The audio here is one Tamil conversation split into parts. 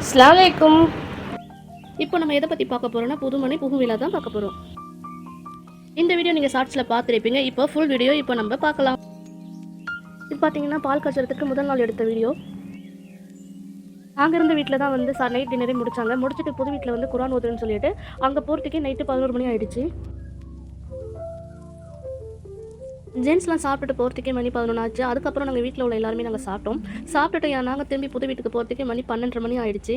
அஸ்லாமலைக்கும் இப்போ நம்ம எதை பற்றி பார்க்க போகிறோம்னா புதுமனை புகுவிழா தான் பார்க்க போகிறோம் இந்த வீடியோ நீங்கள் ஷார்ட்ஸில் பார்த்துருப்பீங்க. இப்போ ஃபுல் வீடியோ இப்போ நம்ம பார்க்கலாம். இது பார்த்தீங்கன்னா பால் காய்ச்சறதுக்கு முதல் நாள் எடுத்த வீடியோ. அங்கே இருந்த வீட்டில் தான் வந்து சார் நைட் டின்னரே முடித்தாங்க முடிச்சுட்டு புது வீட்டில் வந்து குரான் ஓதுன்னு சொல்லிட்டு அங்கே போகிறதுக்கே நைட்டு பதினோரு மணி ஆயிடுச்சு. ஜென்ஸ்லாம் சாப்பிட்டுட்டு போகிறதுக்கே மணி பதினொன்று ஆச்சு. அதுக்கப்புறம் நாங்கள் வீட்டில் உள்ள எல்லாருமே நாங்கள் சாப்பிட்டோம். சாப்பிட்டுட்டு நாங்கள் திரும்பி புது வீட்டுக்கு போகிறதுக்கே மணி பன்னெண்டரை மணி ஆயிடுச்சு.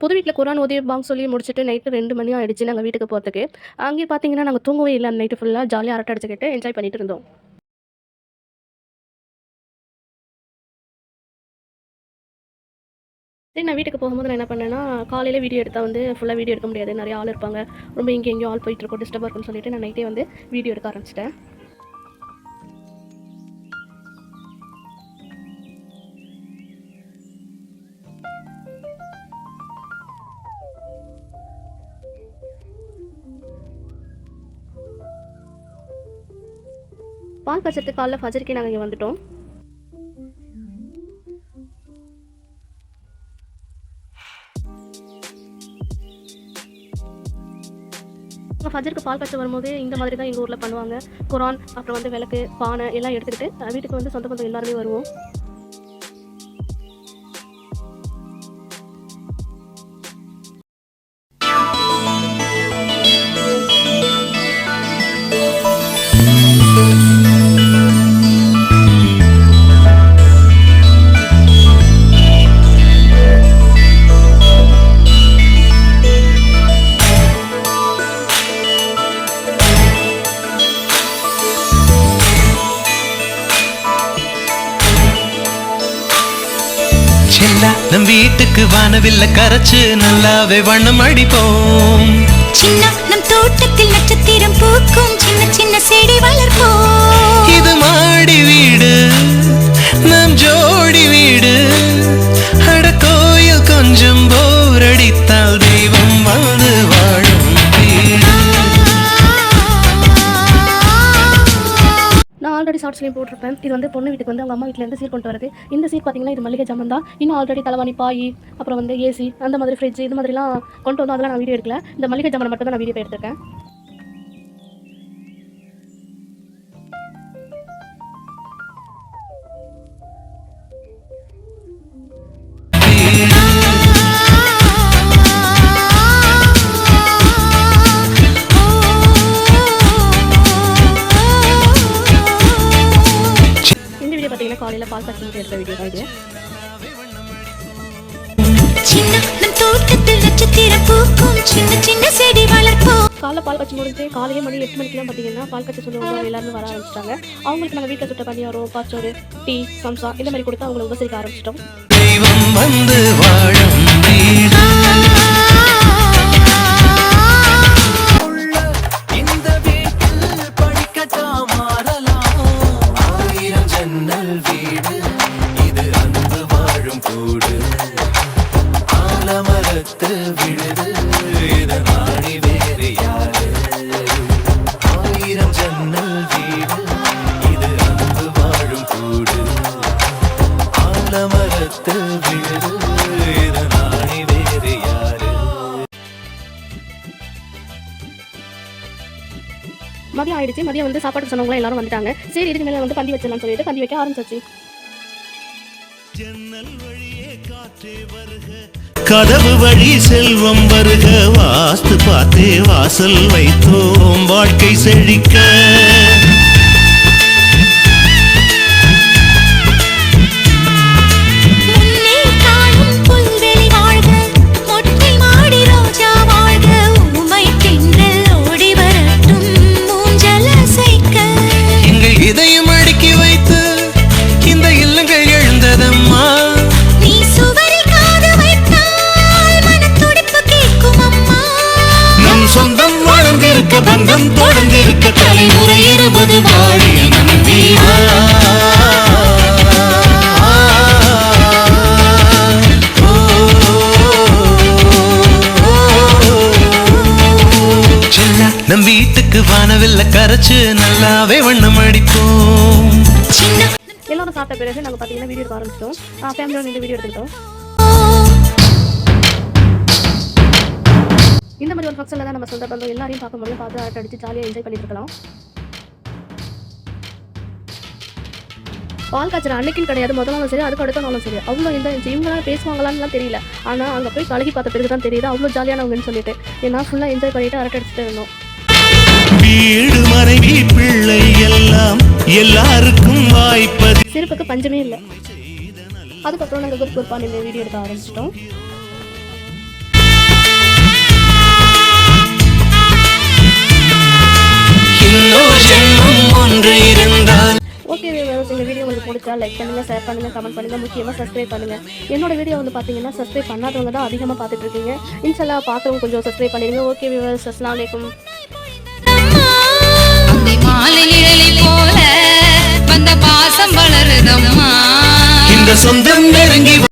புது வீட்டில் குரான் ஓதி பாங் சொல்லி முடிச்சுட்டு நைட்டு ரெண்டு மணி ஆகிடுச்சு நாங்கள் வீட்டுக்கு போகிறதுக்கு அங்கேயே பார்த்தீங்கன்னா நாங்கள் தூங்கவே இல்லை அந்த நைட்டு ஃபுல்லாக ஜாலியாக அரட்டை அடிச்சுக்கிட்டு என்ஜாய் பண்ணிட்டு இருந்தோம். சரி நான் வீட்டுக்கு போகும்போது நான் என்ன பண்ணேன்னா காலையில் வீடியோ எடுத்தால் வந்து ஃபுல்லாக வீடியோ எடுக்க முடியாது. நிறைய ஆள் இருப்பாங்க. ரொம்ப இங்கே எங்கேயும் ஆள் போயிட்டு இருக்கோம் டிஸ்டர்ப் இருக்கும்னு சொல்லிட்டு நான் நைட்டே வந்து வீடியோ எடுக்க ஆரம்பிச்சிட்டேன். பால் பச்சத்துக்கு காலைல ஃபஜருக்கே நாங்கள் இங்கே வந்துட்டோம். ஃபஜருக்கு பால் காய்ச்ச வரும்போது இந்த மாதிரி தான் எங்கள் ஊரில் பண்ணுவாங்க. குரான் அப்புறம் வந்து விளக்கு பானை எல்லாம் எடுத்துக்கிட்டு வீட்டுக்கு வந்து சொந்த பந்தம் எல்லாருமே வருவோம். செல்லா நம் வீட்டுக்கு வானவில்ல கரைச்சு நல்லாவே வண்ணம் அடிப்போம். சின்ன நம் தோட்டத்தில் நட்சத்திரம் பூக்கும் சின்ன சின்ன செடி வளர்ப்போம். இது மாடி வீடு நம் ஜோடி வீடு. ஷார்ட்ஸ்லேயும் போட்டிருப்பேன். இது வந்து பொண்ணு வீட்டுக்கு வந்து அவங்க அம்மா வீட்டிலேருந்து சீர் கொண்டு வரது இந்த சீர் பார்த்தீங்கன்னா இது மளிகை ஜாமான் தான். இன்னும் ஆல்ரெடி தலைவாணி பாய் அப்புறம் வந்து ஏசி அந்த மாதிரி ஃப்ரிட்ஜ் இது மாதிரிலாம் கொண்டு வந்தோம் அதெல்லாம் நான் வீடியோ எடுக்கல. இந்த மளிகை ஜாமான் மட்டும் தான் நான் வீடியோ எடுத்திருக்கேன். சின்ன நம் தோட்டத்தில் நட்சத்திரம் பூக்கும். சின்ன சின்ன செடி வளர்ப்போம். காலைல பால் காய்ச்சி முடிஞ்சு காலையே மணி எட்டு மணிக்கெல்லாம் பார்த்தீங்கன்னா பால் காய்ச்சி சொல்லுவாங்க. எல்லாருமே வர ஆரம்பிச்சிட்டாங்க. அவங்களுக்கு நாங்கள் வீட்டில் சுட்ட பணியாரம் பாச்சோறு டீ சம்சா இந்த மாதிரி கொடுத்து அவங்களை உபசரிக்க ஆரம்பிச்சிட்டோம். தெய்வம் வந்து வாழும் ஆலமரத்து விழுது இது நாடி வேறு யாரு? மதியம் ஆயிடுச்சு. மதியம் வந்து சாப்பாடு சொன்னவங்க எல்லாரும் வந்துட்டாங்க. சரி இதுக்கு மேலே வந்து பந்தி வச்சிடலாம்னு சொல்லிட்டு பந்தி வைக்க ஆரம்பிச்சாச்சு. கதவு வழி செல்வம் வருக வாஸ்து பார்த்தே வாசல் வைத்தோம் வாழ்க்கை செழிக்க. நம் வானவில்ல கரைச்சு நல்லாவே வண்ணம் அடிப்போம் எல்லாரும் சாப்பிட்ட பிறகு நாங்கள் பார்த்தீங்கன்னா வீடியோ எடுக்க ஆரம்பிச்சிட்டோம். ஃபேமிலியோட இந்த வீடியோ எடுத்துக்கிட்டோம். இந்த மாதிரி ஒரு ஃபங்க்ஷனில் தான் நம்ம சொந்த பந்தம் எல்லாரையும் பார்க்க முடியும். பார்த்து அரட்டை அடிச்சு ஜாலியாக என்ஜாய் பண்ணிட்டு இருக்கலாம். பால் காய்ச்சல் அன்னைக்கும் கிடையாது. முதல் நாளும் சரி அதுக்கு அடுத்த நாளும் சரி. அவ்வளோ இந்த இவங்களாம் பேசுவாங்களான்னு தெரியல. ஆனால் அங்கே போய் பழகி பார்த்த பிறகு தான் தெரியுது அவ்வளோ ஜாலியானவங்கன்னு சொல்லிட்டு. ஏன்னா ஃபுல்லாக என்ஜாய் பண்ணிட்டு அரட்டை அடிச்சுட்டு இருந்தோம். வீடு மனைவி பிள்ளை எல்லாம் எல்லாருக்கும் வாய்ப்பது. சிரிப்புக்கு பஞ்சமே இல்லை. அதுக்கப்புறம் நாங்கள் குரூப் குரூப்பாக வீடியோ எடுக்க ஆரம்பிச்சிட்டோம். ஓகே இந்த வீடியோ உங்களுக்கு பிடிச்சா லைக் பண்ணுங்க ஷேர் பண்ணுங்க கமெண்ட் பண்ணுங்க முக்கியமாக சப்ஸ்கிரைப் பண்ணுங்க. என்னோட வீடியோ வந்து பார்த்தீங்கன்னா சப்ஸ்கிரைப் பண்ணாதவங்க தான் அதிகமாக பார்த்துட்டு இருக்கீங்க. இன்ஷல்லா பார்க்குறவங்க கொஞ்சம் சப்ஸ்கிரைப் பண்ணிடுங்க. ஓகே வியூவர்ஸ் அஸ்லாம் வலைக்கும் மாலை நிழலை போல வந்த பாசம் வளருதம்மா. இந்த சொந்தம் நெருங்கி